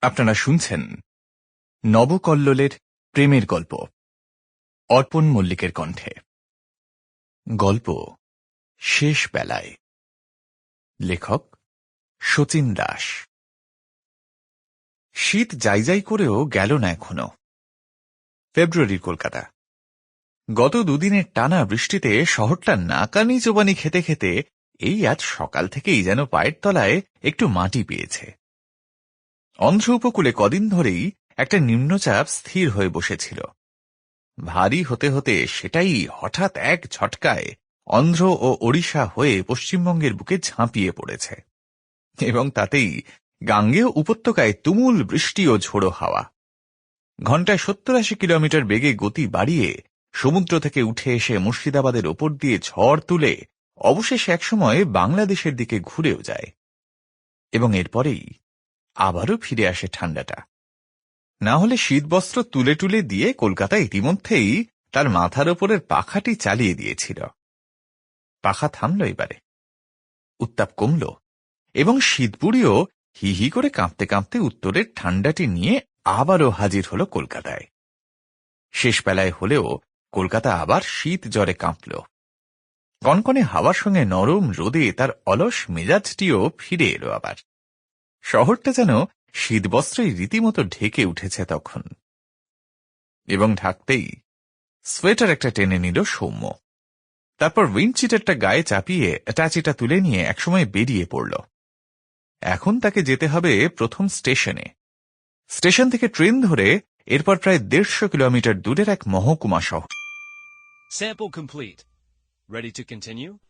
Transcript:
আপনারা শুনছেন নবকল্লোলের প্রেমের গল্প, অর্পণ মল্লিকের কণ্ঠে। গল্প শেষ বেলায়। লেখক শচীন দাস। শীত যাই যাই করেও গেল না এখনও। ফেব্রুয়ারির কলকাতা। গত দুদিনের টানা বৃষ্টিতে শহরটা নাকানি চোবানি খেতে খেতে এই আজ সকাল থেকেই যেন পায়ের তলায় একটু মাটি পেয়েছে। অন্ধ্র উপকূলে কদিন ধরেই একটা নিম্নচাপ স্থির হয়ে বসেছিল। ভারী হতে হতে সেটাই হঠাৎ এক ঝটকায় অন্ধ্র ও ওড়িশা হয়ে পশ্চিমবঙ্গের বুকে ঝাঁপিয়ে পড়েছে এবং তাতেই গাঙ্গেয় উপত্যকায় তুমুল বৃষ্টি ও ঝোড়ো হাওয়া। ঘন্টায় সত্তর আশি কিলোমিটার বেগে গতি বাড়িয়ে সমুদ্র থেকে উঠে এসে মুর্শিদাবাদের ওপর দিয়ে ঝড় তুলে অবশেষে একসময় বাংলাদেশের দিকে ঘুরেও যায়। এবং এরপরেই আবারও ফিরে আসে ঠান্ডাটা। না হলে শীতবস্ত্র তুলে তুলে দিয়ে কলকাতা ইতিমধ্যেই তার মাথার ওপরের পাখাটি চালিয়ে দিয়েছিল। পাখা থামল এবারে। উত্তাপ কমল এবং শীতপুরীও হি হি করে কাঁপতে কাঁপতে উত্তরের ঠান্ডাটি নিয়ে আবারও হাজির হল কলকাতায়। শেষ বেলায় হলেও কলকাতা আবার শীত জ্বরে কাঁপল। কনকনে হাওয়ার সঙ্গে নরম রোদে তার অলস মেজাজটিও ফিরে এলো আবার। শহরটা যেন শীতবস্ত্রই রীতিমতো ঢেকে উঠেছে তখন। এবং ঢাকতেই সোয়েটার একটা টেনে নিল সৌম্য। তারপর উইন্ডচিটারটা গায়ে চাপিয়ে অ্যাটাচিটা তুলে নিয়ে একসময় বেরিয়ে পড়ল। এখন তাকে যেতে হবে প্রথম স্টেশনে। স্টেশন থেকে ট্রেন ধরে এরপর প্রায় দেড়শো কিলোমিটার দূরের এক মহকুমা শহর। Sample complete. Ready to continue?